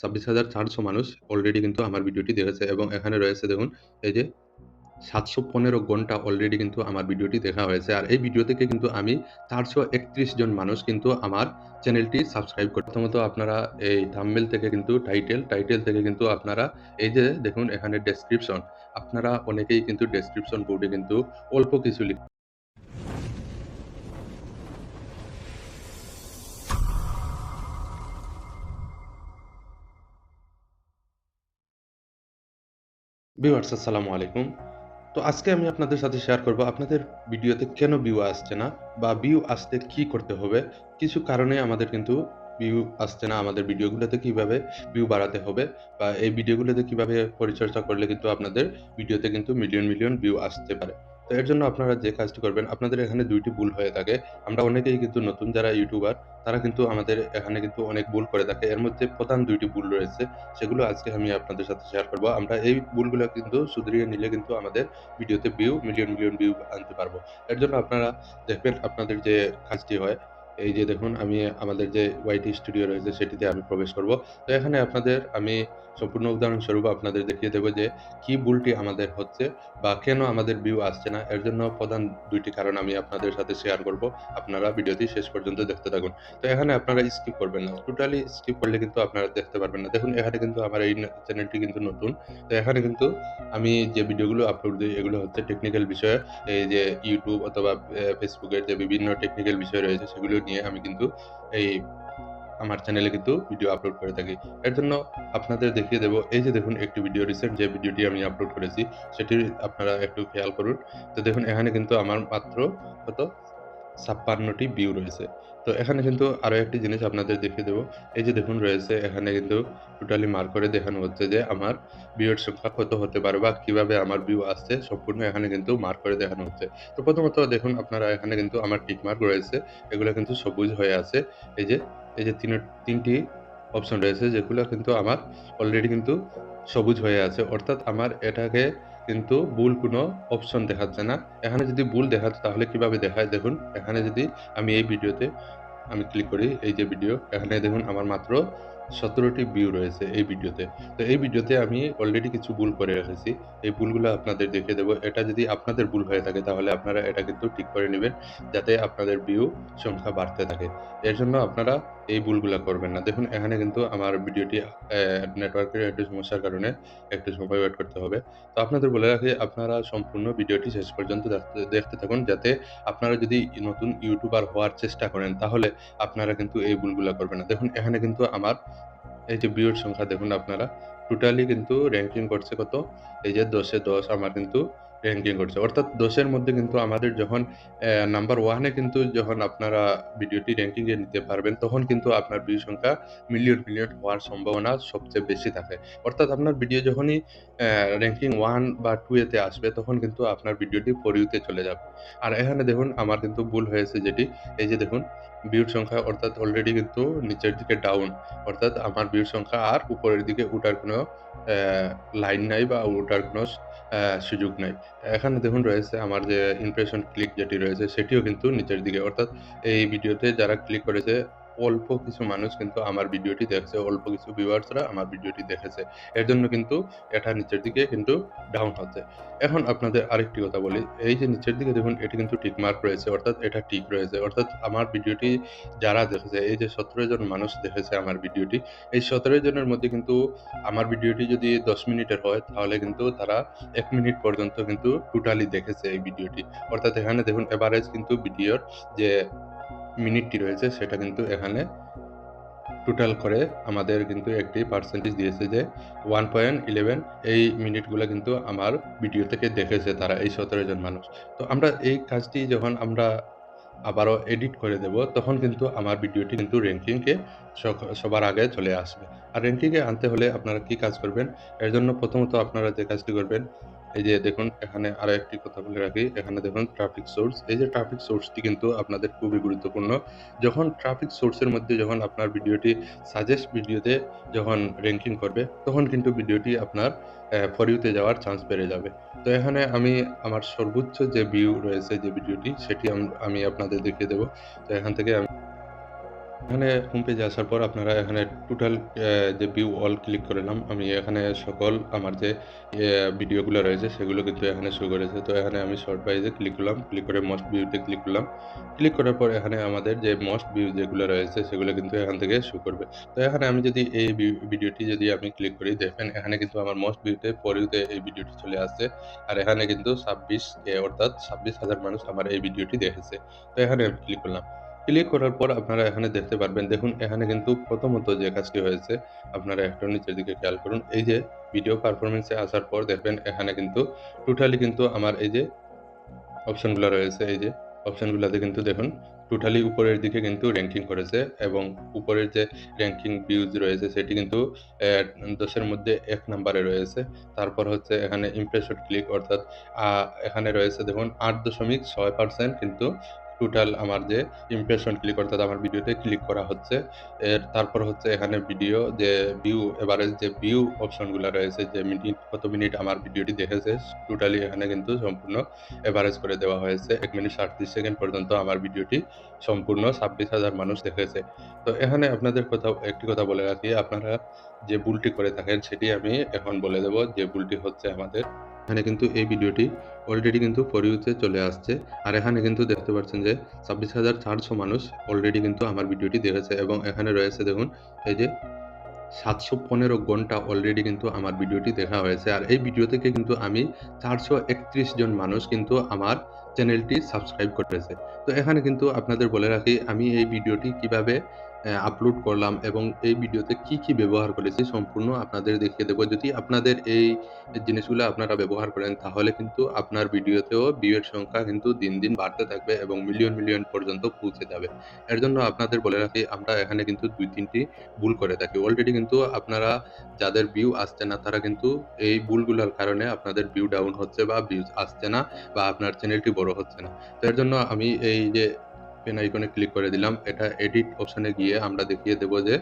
ছাব্বিশ হাজার চারশো মানুষ অলরেডি কিন্তু আমার ভিডিওটি দেখেছে এবং এখানে রয়েছে দেখুন, এই যে সাতশো পনেরো ঘণ্টা অলরেডি কিন্তু আমার ভিডিওটি দেখা হয়েছে। আর এই ভিডিও থেকে কিন্তু আমি চারশো একত্রিশ জন মানুষ কিন্তু আমার চ্যানেলটি সাবস্ক্রাইব করতে প্রথমত আপনারা এই থাম্বেল থেকে কিন্তু টাইটেল টাইটেল থেকে কিন্তু আপনারা এই যে দেখুন, এখানে ডেসক্রিপশন আপনারা অনেকেই কিন্তু ডেসক্রিপশন বোর্ডে কিন্তু অল্প কিছু লিখ ভিউয়ার্স আসসালামু আলাইকুম। তো আজকে আমি আপনাদের সাথে শেয়ার করব আপনাদের ভিডিওতে কেন ভিউ আসছে না বা ভিউ আসতে কি করতে হবে? কিছু কারণে আমাদের কিন্তু ভিউ আসছে না। আমাদের ভিডিওগুলোতে কীভাবে ভিউ বাড়াতে হবে বা এই ভিডিওগুলোতে কীভাবে পরিচর্যা করলে কিন্তু আপনাদের ভিডিওতে কিন্তু মিলিয়ন মিলিয়ন ভিউ আসতে পারে। তো এর জন্য আপনারা যে কাজটি করবেন, আপনাদের এখানে দুইটি ভুল হয়ে থাকে। আমরা অনেকেই কিন্তু নতুন যারা ইউটিউবার, তারা কিন্তু আমাদের এখানে কিন্তু অনেক ভুল করে থাকে। এর মধ্যে প্রধান দুইটি ভুল রয়েছে, সেগুলো আজকে আমি আপনাদের সাথে শেয়ার করব। আমরা এই ভুলগুলো কিন্তু শুধরিয়ে নিলে কিন্তু আমাদের ভিডিওতে ভিউ মিলিয়ন মিলিয়ন ভিউ আনতে পারব। এর জন্য আপনারা দেখবেন আপনাদের যে কাজটি হয়, এই যে দেখুন, আমি আমাদের যে ওয়াইটি স্টুডিও রয়েছে, সেটিতে আমি প্রবেশ করব। তো এখানে আপনাদের, আমি সম্পূর্ণ উদাহরণস্বরূপ আপনাদের দেখিয়ে দেবো যে কি ভুলটি আমাদের হচ্ছে বা কেন আমাদের ভিউ আসছে না। এর জন্য প্রধান দুইটি কারণ আমি আপনাদের সাথে শেয়ার করব। আপনারা ভিডিওটি শেষ পর্যন্ত দেখতে থাকুন। তো এখানে আপনারা স্কিপ করবেন না। টোটালি স্কিপ করলে কিন্তু আপনারা দেখতে পারবেন না। দেখুন, এখানে কিন্তু আমার এই চ্যানেলটি কিন্তু নতুন। তো এখানে কিন্তু আমি যে ভিডিওগুলো আপলোড দিই, এগুলো হচ্ছে টেকনিক্যাল বিষয়ে। এই যে ইউটিউব অথবা ফেসবুকের যে বিভিন্ন টেকনিক্যাল বিষয় রয়েছে, সেগুলো নিয়ে আমি কিন্তু এই আমার চ্যানেলে কিন্তু ভিডিও আপলোড করে থাকি। এর জন্য আপনাদের দেখিয়ে দেবো, এই যে দেখুন একটি ভিডিও রিসেন্ট যে ভিডিওটি আমি আপলোড করেছি, সেটি আপনারা একটু খেয়াল করুন। তো দেখুন, এখানে কিন্তু আমার মাত্র কত? ছাপ্পান্নটি ভিউ রয়েছে। তো এখানে কিন্তু আরও একটি জিনিস আপনাদের দেখিয়ে দেবো। এই যে দেখুন, রয়েছে এখানে কিন্তু টোটালি মার্ক করে দেখানো হচ্ছে যে আমার ভিউয়ের সংখ্যা কত হতে পারে বা কীভাবে আমার ভিউ আসছে, সম্পূর্ণ এখানে কিন্তু মার্ক করে দেখানো হচ্ছে। তো প্রথমত দেখুন, আপনারা এখানে কিন্তু আমার টিক মার্ক রয়েছে, এগুলো কিন্তু সবুজ হয়ে আছে। এই যে এই যে তিন তিনটি অপশন রয়েছে, যেগুলো কিন্তু আমার অলরেডি কিন্তু সবুজ হয়ে আছে। অর্থাৎ আমার এটাকে কিন্তু ভুল কোনো অপশন দেখাচ্ছে না। এখানে যদি ভুল দেখাচ্ছে তাহলে কীভাবে দেখায়? দেখুন, এখানে যদি আমি এই ভিডিওতে আমি ক্লিক করি, এই যে ভিডিও এখানে দেখুন আমার মাত্র সতেরোটি ভিউ রয়েছে এই ভিডিওতে। তো এই ভিডিওতে আমি অলরেডি কিছু ভুল করে রেখেছি। এই ভুলগুলো আপনাদের দেখে দেবো। এটা যদি আপনাদের ভুল হয়ে থাকে তাহলে আপনারা এটা কিন্তু ঠিক করে নেবেন, যাতে আপনাদের ভিউ সংখ্যা বাড়তে থাকে। এর জন্য আপনারা এই ভুলগুলো করবেন না। দেখুন, এখানে কিন্তু আমার ভিডিওটি নেটওয়ার্কের একটু সমস্যার কারণে একটু সময় ওয়েট করতে হবে। তো আপনাদের বলে রাখি, আপনারা সম্পূর্ণ ভিডিওটি শেষ পর্যন্ত দেখতে থাকুন, যাতে আপনারা যদি নতুন ইউটিউবার হওয়ার চেষ্টা করেন, তাহলে আপনারা কিন্তু এই ভুলগুলো করবেন না। দেখুন, এখানে কিন্তু আমার এই যে ভিউর সংখ্যা, দেখুন আপনারা টোটালি কিন্তু র্যাঙ্কিং করছে কত? এই যে দশে দশ, আমার কিন্তু র্যাঙ্কিং করছে। অর্থাৎ দশের মধ্যে কিন্তু আমাদের যখন নাম্বার ওয়ানে কিন্তু যখন আপনারা ভিডিওটি র্যাঙ্কিংয়ে নিতে পারবেন, তখন কিন্তু আপনার ভিউ সংখ্যা মিলিয়ন মিলিয়ন হওয়ার সম্ভাবনা সবচেয়ে বেশি থাকে। অর্থাৎ আপনার ভিডিও যখনই র্যাঙ্কিং ওয়ান বা টু এতে আসবে, তখন কিন্তু আপনার ভিডিওটি পরিউতে চলে যাবে। আর এখানে দেখুন, আমার কিন্তু ভুল হয়েছে যেটি, এই যে দেখুন ভিউর সংখ্যা অর্থাৎ অলরেডি কিন্তু নিচের দিকে ডাউন অর্থাৎ আমার ভিউর সংখ্যা আর উপরের দিকে উঠার কোনো লাইন নাই বা ওঠার কোনো সুযোগ নাই। এখানে দেখুন রয়েছে আমার যে ইমপ্রেশন ক্লিক যেটি রয়েছে, সেটিও কিন্তু নিচের দিকে। অর্থাৎ এই ভিডিওতে যারা ক্লিক করেছে অল্প কিছু মানুষ কিন্তু আমার ভিডিওটি দেখছে, অল্প কিছু ভিউয়ার্সরা আমার ভিডিওটি দেখেছে। এর জন্য কিন্তু এটা নিচের দিকে কিন্তু ডাউন হচ্ছে। এখন আপনাদের আরেকটি কথা বলি। এই যে নিচের দিকে দেখুন, এটি কিন্তু টিক মার্ক রয়েছে, অর্থাৎ এটা ঠিক রয়েছে। অর্থাৎ আমার ভিডিওটি যারা দেখেছে, এই যে সতেরো জন মানুষ দেখেছে আমার ভিডিওটি, এই সতেরো জনের মধ্যে কিন্তু আমার ভিডিওটি যদি দশ মিনিটের হয়, তাহলে কিন্তু তারা এক মিনিট পর্যন্ত কিন্তু টোটালি দেখেছে এই ভিডিওটি। অর্থাৎ এখানে দেখুন এভারেজ কিন্তু ভিডিওর যে মিনিটটি রয়েছে, সেটা কিন্তু এখানে টোটাল করে আমাদের কিন্তু একটি পার্সেন্টেজ দিয়েছে যে ওয়ান পয়েন্ট ইলেভেন এই মিনিটগুলো কিন্তু আমার ভিডিও থেকে দেখেছে তারা, এই সতেরো জন মানুষ। তো আমরা এই কাজটি যখন আমরা আবারও এডিট করে দেব, তখন কিন্তু আমার ভিডিওটি কিন্তু র্যাঙ্কিংকে সবার আগে চলে আসবে। আর র্যাঙ্কিংয়ে আনতে হলে আপনারা কি কাজ করবেন? এর জন্য প্রথমত আপনারা যে কাজটি করবেন এই যে দেখুন, এখানে আরও একটি কথা বলে রাখি। এখানে দেখুন ট্রাফিক সোর্স এই যে ট্রাফিক সোর্সটি কিন্তু আপনাদের খুবই গুরুত্বপূর্ণ। যখন ট্রাফিক সোর্সের মধ্যে যখন আপনার ভিডিওটি সাজেস্ট ভিডিওতে যখন র্যাঙ্কিং করবে, তখন কিন্তু ভিডিওটি আপনার ফরিউতে যাওয়ার চান্স বেড়ে যাবে। তো এখানে আমি আমার সর্বোচ্চ যে ভিউ রয়েছে যে ভিডিওটি, সেটি আমি আপনাদের দেখিয়ে দেবো। তো এখান থেকে আমি এখানে হোম পেজে আসার পর আপনারা এখানে টোটাল যে ভিউ অল ক্লিক করলাম। আমি এখানে সকল আমার যে ভিডিওগুলো রয়েছে সেগুলো কিন্তু এখানে শো করেছে। তো এখানে আমি শর্ট ওয়াইজে ক্লিক করলাম। ক্লিক করে মোস্ট ভিউতে ক্লিক করলাম। ক্লিক করার পর এখানে আমাদের যে মোস্ট ভিউ যেগুলো রয়েছে সেগুলো কিন্তু এখান থেকে শো করবে। তো এখানে আমি যদি এই ভিডিওটি যদি আমি ক্লিক করি দেখেন এখানে কিন্তু আমার মোস্ট ভিউতে ইউতে এই ভিডিওটি চলে আসছে। আর এখানে কিন্তু 26 কে অর্থাৎ 26,000 মানুষ আমার এই ভিডিওটি দেখেছে। তো এখানে আমি ক্লিক করলাম। ক্লিক করার পর আপনারা এখানে দেখতে পারবেন, দেখুন এখানে কিন্তু প্রথমত যে কাজটি হয়েছে, আপনারা একটু নিচের দিকে খেয়াল করুন। এই যে ভিডিও পারফরমেন্সে আসার পর দেখবেন এখানে কিন্তু টোটালি কিন্তু আমার এই যে অপশনগুলা রয়েছে, এই যে অপশনগুলাতে কিন্তু দেখুন টোটালি উপরের দিকে কিন্তু র‍্যাংকিং করেছে এবং উপরের যে র্যাঙ্কিং ভিউজ রয়েছে, সেটি কিন্তু দশের মধ্যে এক নাম্বারে রয়েছে। তারপর হচ্ছে এখানে ইমপ্রেশন ক্লিক অর্থাৎ এখানে রয়েছে দেখুন ৮.৬% কিন্তু টোটাল আমার যে ইমপ্রেশন ক্লিক অর্থাৎ আমার ভিডিওতে ক্লিক করা হচ্ছে। এর তারপর হচ্ছে এখানে ভিডিও যে ভিউ এভারেজ যে ভিউ অপশনগুলা রয়েছে যে মিনিট কত মিনিট আমার ভিডিওটি দেখেছে টোটালি এখানে কিন্তু সম্পূর্ণ এভারেজ করে দেওয়া হয়েছে। এক মিনিট ৩৭ সেকেন্ড পর্যন্ত আমার ভিডিওটি সম্পূর্ণ ২৬,০০০ মানুষ দেখেছে। তো এখানে আপনাদের কোথাও একটি কথা বলে রাখি আপনারা যে ভুলটি করে থাকেন সেটি আমি এখন বলে দেব। যে ভুলটি হচ্ছে আমাদের এখানে কিন্তু এই ভিডিওটি অলরেডি কিন্তু ফর ইউতে চলে আসছে। আর এখানে কিন্তু দেখতে পাচ্ছেন যে ২৬,৪০০ মানুষ অলরেডি কিন্তু আমার ভিডিওটি দেখেছে এবং এখানে রয়েছে দেখুন এই যে ৭১৫ ঘণ্টা অলরেডি কিন্তু আমার ভিডিওটি দেখা হয়েছে। আর এই ভিডিও থেকে কিন্তু আমি ৪৩১ জন মানুষ কিন্তু আমার চ্যানেলটি সাবস্ক্রাইব করেছে। তো এখানে কিন্তু আপনাদের বলে রাখি আমি এই ভিডিওটি কীভাবে আপলোড করলাম এবং এই ভিডিওতে কি, কি ব্যবহার করেছি সম্পূর্ণ আপনাদের দেখিয়ে দেব। যদি আপনাদের এই জিনিসগুলো আপনারা ব্যবহার করেন তাহলে কিন্তু আপনার ভিডিওতেও ভিউ এর সংখ্যা কিন্তু দিন, দিন বাড়তে থাকবে এবং মিলিয়ন, মিলিয়ন পর্যন্ত পৌঁছে যাবে। এর জন্য আপনাদের বলে রাখি আমরা এখানে কিন্তু দুই তিনটি ভুল করে থাকি। অলরেডি কিন্তু আপনারা যাদের ভিউ আসছে না তারা কিন্তু এই ভুলগুলোর কারণে আপনাদের ভিউ ডাউন হচ্ছে বা ভিউজ আসছে না বা আপনার চ্যানেলটি বড় হচ্ছে না। তো এর জন্য আমি এই যে পেন আইকনে ক্লিক করে দিলাম। এটা এডিট অপশনে গিয়ে আমরা দেখিয়ে দেব যে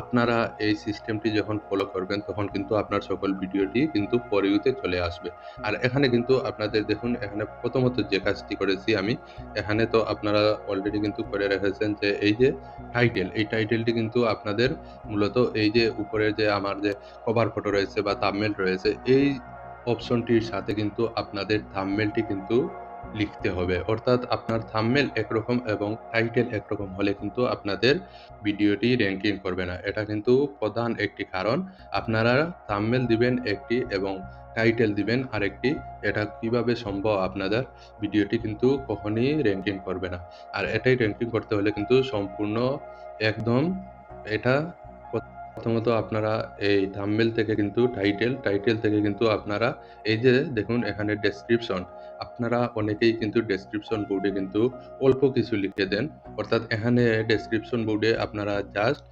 আপনারা এই সিস্টেমটি যখন ফলো করবেন, তখন কিন্তু আপনার সকল ভিডিওটি কিন্তু ফর ইউতে চলে আসবে। আর এখানে কিন্তু আপনাদের দেখুন, এখানে প্রথমত যে কাজটি করেছি আমি, এখানে তো আপনারা অলরেডি কিন্তু করে রেখেছেন যে এই যে টাইটেল এই টাইটেলটি কিন্তু আপনাদের মূলত এই যে উপরের যে আমার যে কভার ফটো রয়েছে বা তামমেল রয়েছে, এই অপশনটির সাথে কিন্তু আপনাদের থামমেলটি কিন্তু লিখতে হবে। অর্থাৎ আপনার থাম্বনেইল একরকম এবং টাইটেল একরকম হলে কিন্তু আপনাদের ভিডিওটি র্যাঙ্কিং করবে না। এটা কিন্তু প্রধান একটি কারণ। আপনারা থাম্বনেইল দিবেন একটি এবং টাইটেল দিবেন আরেকটি। এটা কীভাবে সম্ভব আপনাদের ভিডিওটি কিন্তু কখনোই র্যাঙ্কিং করবে না। আর এটাই র্যাঙ্কিং করতে হলে কিন্তু সম্পূর্ণ একদম এটা প্রথমত আপনারা এই থাম্বেল থেকে কিন্তু টাইটেল, টাইটেল থেকে কিন্তু আপনারা এই যে দেখুন এখানে ডেসক্রিপশন আপনারা অনেকেই কিন্তু ডেসক্রিপশন বোর্ডে কিন্তু অল্প কিছু লিখে দেন। অর্থাৎ এখানে ডেসক্রিপশন বোর্ডে আপনারা জাস্ট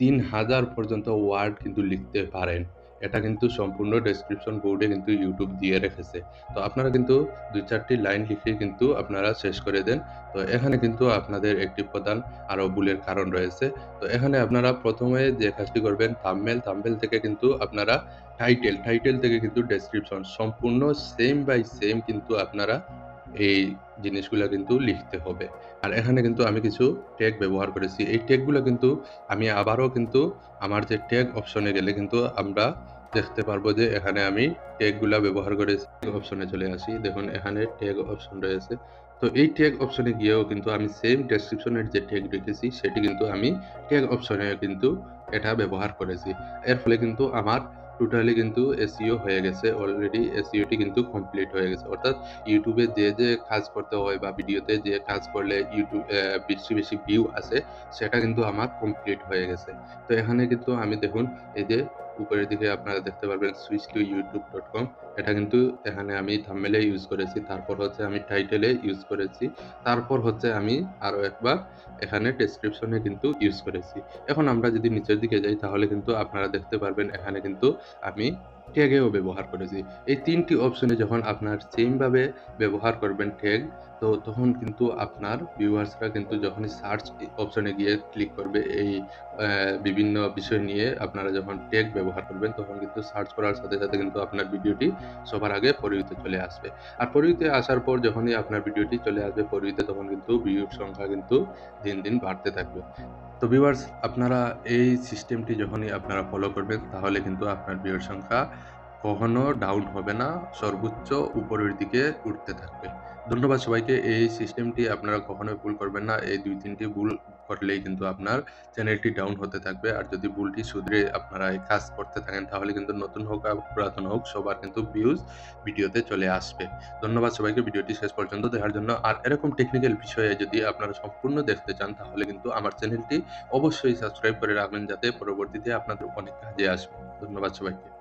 ৩০০০ পর্যন্ত ওয়ার্ড কিন্তু লিখতে পারেন। এটা কিন্তু সম্পূর্ণ ডেসক্রিপশন বোর্ডে কিন্তু ইউটিউব দিয়ে রেখেছে। তো আপনারা কিন্তু দুই চারটি লাইন লিখে কিন্তু আপনারা শেষ করে দেন। তো এখানে কিন্তু আপনাদের একটি প্রধান আরও ভুলের কারণ রয়েছে। তো এখানে আপনারা প্রথমে যে কাজটি করবেন থাম্বনেইল, থাম্বনেইল থেকে কিন্তু আপনারা টাইটেল, টাইটেল থেকে কিন্তু ডেসক্রিপশন সম্পূর্ণ সেম বাই সেম কিন্তু আপনারা এই জিনিসগুলা কিন্তু লিখতে হবে। আর এখানে কিন্তু আমি কিছু ট্যাগ ব্যবহার করেছি। এই ট্যাগগুলা কিন্তু আমি আবারও কিন্তু আমার যে ট্যাগ অপশনে গেলে কিন্তু আমরা দেখতে পারব যে এখানে আমি ট্যাগগুলা ব্যবহার করেছি। অপশনে চলে আসি। দেখুন, এখানে ট্যাগ অপশন রয়েছে। তো এই ট্যাগ অপশনে গিয়েও কিন্তু আমি সেম ডেসক্রিপশনের যে ট্যাগ রেখেছি সেটি কিন্তু আমি ট্যাগ অপশনে কিন্তু এটা ব্যবহার করেছি। এর ফলে কিন্তু আমার টোটালি কিন্তু এসইও হয়ে গেছে। অলরেডি এসইওটি কিন্তু কমপ্লিট হয়ে গেছে। অর্থাৎ ইউটিউবে যে, যে কাজ করতে হয় বা ভিডিওতে যে কাজ করলে ইউটিউব বেশি, বেশি ভিউ আসে সেটা কিন্তু আমার কমপ্লিট হয়ে গেছে। তো এখানে কিন্তু আমি দেখুন এই যে উপরের দিকে আপনারা দেখতে পারবেন switch to YouTube dot com এটা কিন্তু এখানে আমি থাম্বনেইলে ইউজ করেছি। তারপর হচ্ছে আমি টাইটেলে ইউজ করেছি। তারপর হচ্ছে আমি আরও একবার এখানে ডেসক্রিপশনে কিন্তু ইউজ করেছি। এখন আমরা যদি নিচের দিকে যাই তাহলে কিন্তু আপনারা দেখতে পারবেন এখানে কিন্তু আমি ট্যাগেও ব্যবহার করেছি। এই ৩ টি অপশনে যখন আপনার সেমভাবে ব্যবহার করবেন ট্যাগ, তো তখন কিন্তু আপনার ভিউয়ার্সরা কিন্তু যখনই সার্চ অপশনে গিয়ে ক্লিক করবে এই বিভিন্ন বিষয় নিয়ে আপনারা যখন ট্যাগ ব্যবহার করবেন, তখন কিন্তু সার্চ করার সাথে, সাথে কিন্তু আপনার ভিডিওটি সবার আগে ইউতে চলে আসবে। আর ইউতে আসার পর যখনই আপনার ভিডিওটি চলে আসবে ইউতে তখন কিন্তু ভিউর সংখ্যা কিন্তু দিন, দিন বাড়তে থাকবে। তো ভিউয়ার্স আপনারা এই সিস্টেমটি যখনই আপনারা ফলো করবেন তাহলে কিন্তু আপনার ভিউর সংখ্যা কখনো ডাউন হবে না, সর্বোচ্চ উপরের দিকে উঠতে থাকবে। ধন্যবাদ সবাইকে। এই সিস্টেমটি আপনারা কখনোই ভুল করবেন না। এই দুই তিনটি ভুল করলেই কিন্তু আপনার চ্যানেলটি ডাউন হতে থাকবে। আর যদি ভুলটি শুধরে আপনারা কাজ করতে থাকেন তাহলে কিন্তু নতুন হোক আর পুরাতন হোক সবার কিন্তু ভিউজ ভিডিওতে চলে আসবে। ধন্যবাদ সবাইকে ভিডিওটি শেষ পর্যন্ত দেখার জন্য। আর এরকম টেকনিক্যাল বিষয়ে যদি আপনারা সম্পূর্ণ দেখতে চান তাহলে কিন্তু আমার চ্যানেলটি অবশ্যই সাবস্ক্রাইব করে রাখবেন যাতে পরবর্তীতে আপনাদের অনেক কাজে আসবে। ধন্যবাদ সবাইকে।